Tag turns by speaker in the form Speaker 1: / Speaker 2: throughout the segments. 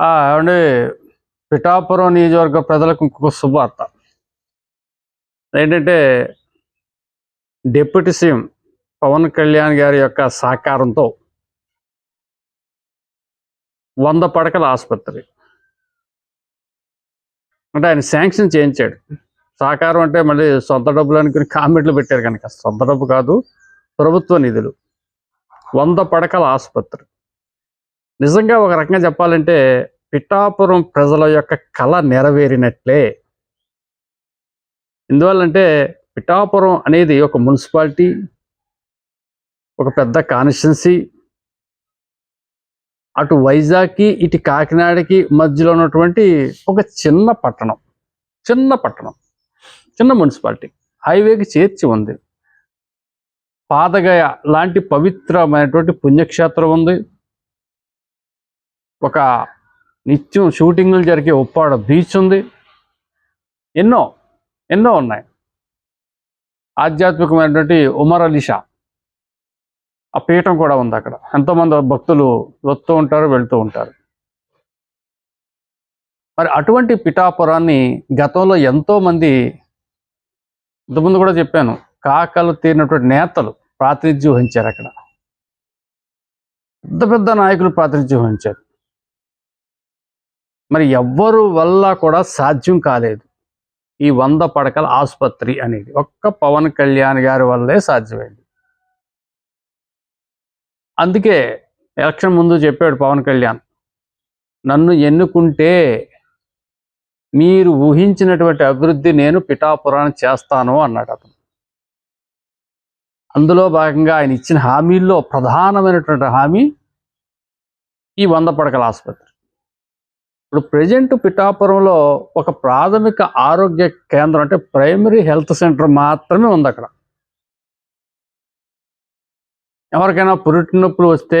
Speaker 1: ఏమండి పిఠాపురం నియోజకవర్గ ప్రజలకు ఇంకొక శుభార్త ఏంటంటే డిప్యూటీ సీఎం పవన్ కళ్యాణ్ గారి యొక్క సహకారంతో వంద పడకల ఆసుపత్రి. అంటే ఆయన శాంక్షన్ చేయించాడు. సహకారం అంటే మళ్ళీ సొంత డబ్బులు అనుకుని కామెంట్లు పెట్టారు కనుక. సొంత డబ్బు కాదు ప్రభుత్వ నిధులు. వంద పడకల ఆసుపత్రి. నిజంగా ఒక రకంగా చెప్పాలంటే పిఠాపురం ప్రజల యొక్క కళ నెరవేరినట్లే. ఎందువల్లంటే పిఠాపురం అనేది ఒక మున్సిపాలిటీ ఒక పెద్ద కాన్స్టిట్యున్సీ. అటు వైజాగ్కి ఇటు కాకినాడకి మధ్యలో ఉన్నటువంటి ఒక చిన్న పట్టణం చిన్న పట్టణం చిన్న మున్సిపాలిటీ. హైవేకి చేర్చి ఉంది. పాదగయ లాంటి పవిత్రమైనటువంటి పుణ్యక్షేత్రం ఉంది. ఒక నిత్యం షూటింగ్లు జరిగే ఉప్పాడ బీచ్ ఉంది. ఎన్నో ఎన్నో ఉన్నాయి. ఆధ్యాత్మికమైనటువంటి ఉమర్ అలీ షా. ఆ పీఠం కూడా ఉంది అక్కడ. ఎంతోమంది భక్తులు వస్తూ ఉంటారు వెళ్తూ ఉంటారు. మరి అటువంటి పిఠాపురాన్ని గతంలో ఎంతోమంది ఇంతకుముందు కూడా చెప్పాను కాకలు తీరినటువంటి నేతలు ప్రాతినిధ్యం వహించారు అక్కడ. పెద్ద పెద్ద నాయకులు ప్రాతినిధ్యం వహించారు. మరి ఎవ్వరు వల్ల కూడా సాధ్యం కాలేదు. ఈ వంద పడకల ఆసుపత్రి అనేది ఒక్క పవన్ కళ్యాణ్ గారి వల్లే సాధ్యమైంది. అందుకే ఎలక్షన్ ముందు చెప్పాడు పవన్ కళ్యాణ్ నన్ను ఎన్నుకుంటే మీరు ఊహించినటువంటి అభివృద్ధి నేను పిఠాపురాన్ని చేస్తాను అన్నాడు అతను. అందులో భాగంగా ఆయన ఇచ్చిన హామీల్లో ప్రధానమైనటువంటి హామీ ఈ వంద పడకల ఆసుపత్రి. ఇప్పుడు ప్రజెంట్ పిఠాపురంలో ఒక ప్రాథమిక ఆరోగ్య కేంద్రం అంటే ప్రైమరీ హెల్త్ సెంటర్ మాత్రమే ఉంది అక్కడ. ఎవరికైనా పురిటి నొప్పులు వస్తే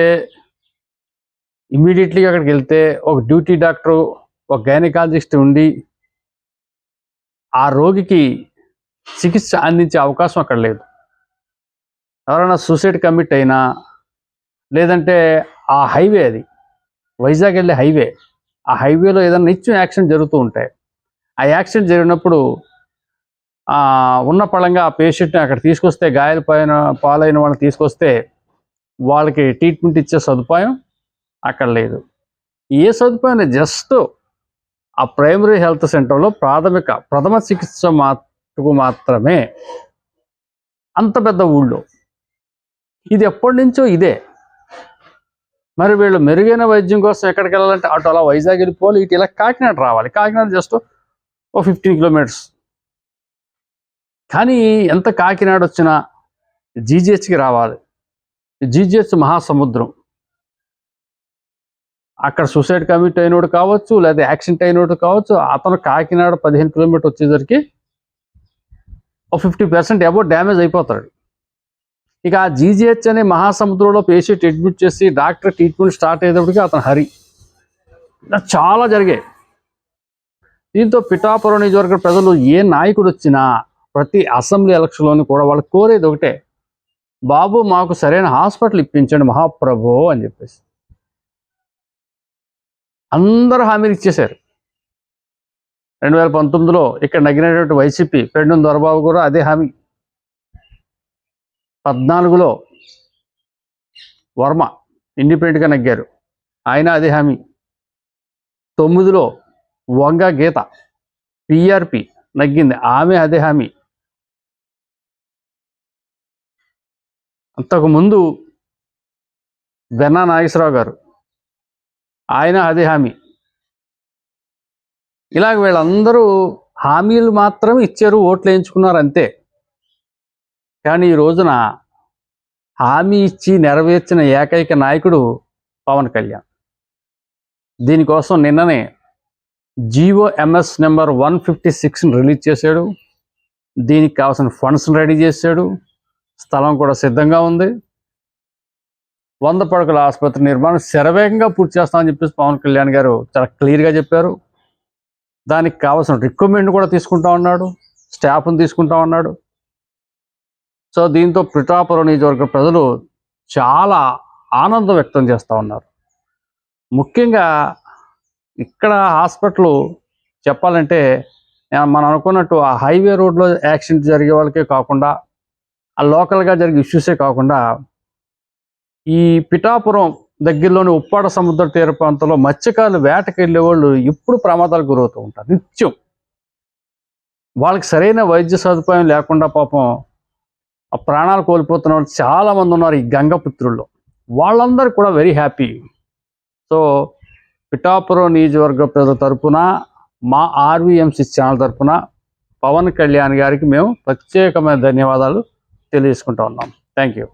Speaker 1: ఇమ్మీడియట్లీ అక్కడికి వెళ్తే ఒక డ్యూటీ డాక్టరు ఒక గైనకాలజిస్ట్ ఉండి ఆ రోగికి చికిత్స అందించే అవకాశం అక్కడ లేదు. ఎవరైనా సూసైడ్ కమిట్ అయినా లేదంటే ఆ హైవే అది వైజాగ్ వెళ్ళే హైవే ఆ హైవేలో ఏదైనా నిత్యం యాక్సిడెంట్ జరుగుతూ ఉంటాయి ఆ యాక్సిడెంట్ జరిగినప్పుడు ఉన్న పళంగా ఆ పేషెంట్ని అక్కడ తీసుకొస్తే గాయాలపైన పాలైన వాళ్ళని తీసుకొస్తే వాళ్ళకి ట్రీట్మెంట్ ఇచ్చే సదుపాయం అక్కడ లేదు. ఏ సదుపాయం జస్ట్ ఆ ప్రైమరీ హెల్త్ సెంటర్లో ప్రాథమిక ప్రథమ చికిత్స మాత్రకు మాత్రమే అంత పెద్ద ఊళ్ళో. ఇది ఎప్పటి నుంచో ఇదే. మరి వీళ్ళు మెరుగైన వైద్యం కోసం ఎక్కడికి వెళ్ళాలంటే అటు అలా వైజాగ్ వెళ్ళిపోవాలి. ఇటు ఇలా కాకినాడ రావాలి. కాకినాడ జస్ట్ ఓ ఫిఫ్టీన్ కిలోమీటర్స్. కానీ ఎంత కాకినాడ వచ్చినా జీజీహెచ్కి రావాలి. జీజీహెచ్ మహాసముద్రం. అక్కడ సూసైడ్ కమిట్ అయినోడు కావచ్చు లేదా యాక్సిడెంట్ అయినోడు కావచ్చు అతను కాకినాడ పదిహేను కిలోమీటర్ వచ్చేసరికి ఓ ఫిఫ్టీ పర్సెంట్ అబౌట్ డ్యామేజ్ అయిపోతాడు. ఇక ఆ జీజీహెచ్ అనే మహాసముద్రంలో పేషెంట్ అడ్మిట్ చేసి డాక్టర్ ట్రీట్మెంట్ స్టార్ట్ అయ్యేటప్పటికి అతను హరి. ఇలా చాలా జరిగాయి. దీంతో పిఠాపురం నియోజకవర్గ ప్రజలు ఏ నాయకుడు వచ్చినా ప్రతి అసెంబ్లీ ఎలక్షన్లోని కూడా వాళ్ళు కోరేది ఒకటే బాబు మాకు సరైన హాస్పిటల్ ఇప్పించండి మహాప్రభు అని చెప్పేసి. అందరూ హామీలు ఇచ్చేశారు. రెండు వేల పంతొమ్మిదిలో ఇక్కడ నగినటువంటి వైసీపీ పెండు దొరబాబు కూడా అదే హామీ. పద్నాలుగులో వర్మ ఇండిపెండెంట్గా నగ్గారు. ఆయన అదే హామీ. తొమ్మిదిలో వంగ గీత పిఆర్పి నగ్గింది. ఆమె అదే హామీ. అంతకుముందు వెన్నా నాగేశ్వరరావు గారు ఆయన అదే హామీ. ఇలాగ వీళ్ళందరూ హామీలు మాత్రమే ఇచ్చారు ఓట్లు వేయించుకున్నారు అంతే కానీ ఈ రోజున హామీ ఇచ్చి నెరవేర్చిన ఏకైక నాయకుడు పవన్ కళ్యాణ్. దీనికోసం నిన్ననే GO MS number one fifty సిక్స్ని release చేశాడు. దీనికి కావాల్సిన ఫండ్స్ని రెడీ చేశాడు. స్థలం కూడా సిద్ధంగా ఉంది. వంద పడకల ఆసుపత్రి నిర్మాణం శరవేగంగా పూర్తి చేస్తామని చెప్పేసి పవన్ కళ్యాణ్ గారు చాలా క్లియర్గా చెప్పారు. దానికి కావాల్సిన రిక్వైర్మెంట్ కూడా తీసుకుంటా ఉన్నాడు. స్టాఫ్ని తీసుకుంటా ఉన్నాడు. సో దీంతో పిఠాపురం నియోజకవర్గ ప్రజలు చాలా ఆనందం వ్యక్తం చేస్తూ ఉన్నారు. ముఖ్యంగా ఇక్కడ హాస్పిటల్ చెప్పాలంటే మనం అనుకున్నట్టు ఆ హైవే రోడ్లో యాక్సిడెంట్ జరిగే వాళ్ళకే కాకుండా ఆ లోకల్గా జరిగే ఇష్యూసే కాకుండా ఈ పిఠాపురం దగ్గరలోని ఉప్పాడ సముద్ర తీర ప్రాంతంలో మత్స్యకారులు వేటకి వెళ్ళే వాళ్ళు ఎప్పుడు ప్రమాదాలకు గురవుతూ ఉంటారు. నిత్యం. వాళ్ళకి సరైన వైద్య సదుపాయం లేకుండా పాపం ఆ ప్రాణాలు కోల్పోతున్న వాళ్ళు చాలామంది ఉన్నారు ఈ గంగపుత్రుల్లో వాళ్ళందరూ కూడా వెరీ హ్యాపీ సో పిఠాపురం నియోజకవర్గ ప్రజల తరపున మా ఆర్వీఎంసీ ఛానల్ తరపున పవన్ కళ్యాణ్ గారికి మేము ప్రత్యేకమైన ధన్యవాదాలు తెలియజేసుకుంటా ఉన్నాం. Thank you